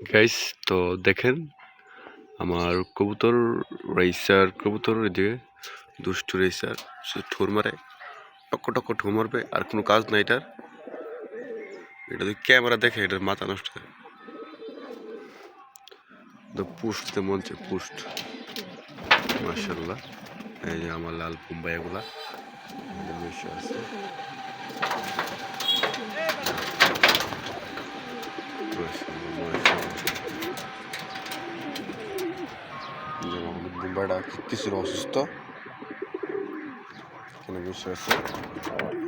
Guys তো দেখেন আমার কবুতর রেসার কবুতর যে দুষ্টু রেসার সে ঠোর মারে টক্ক টক্ক ঠোর মারবে আর কোনো কাজ নাই এটার। এটা যদি ক্যামেরা দেখে এটার মাথা নষ্ট হয়। তো পুষ্ট মঞ্চে পুষ্ট মার্শাল্লাহ এই যে আমার লাল মুম্বাই এগুলা। আছে মাশাআল্লাহ, মুম্বাইটা কিছুটা অসুস্থ? এখানে বসে আছে।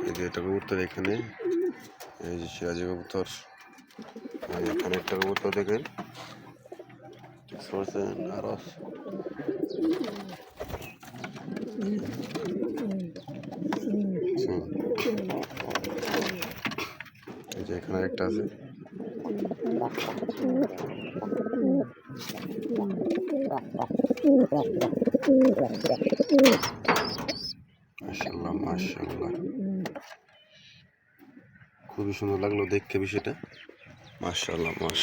এই যে এটা কবুতর এখানে। এই যে সিরাজি কবুতর। এখানে একটা কবুতর এই যে এখানে একটা আছে। মাশাল্লাহ মাশাল্লাহ খুবই সুন্দর লাগল দেখতে বিষয়টা। মাশাল্লাহ মাস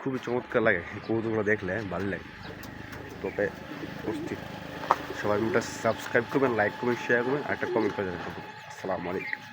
খুবই চমৎকার লাগে কৌতুকগুলো দেখলে ভালো লাগে। তবে সবাই মিলটা সাবস্ক্রাইব করবেন লাইক করবেন শেয়ার করবেন, আর একটা কমেন্ট করে যাবেন আসসালামু আলাইকুম।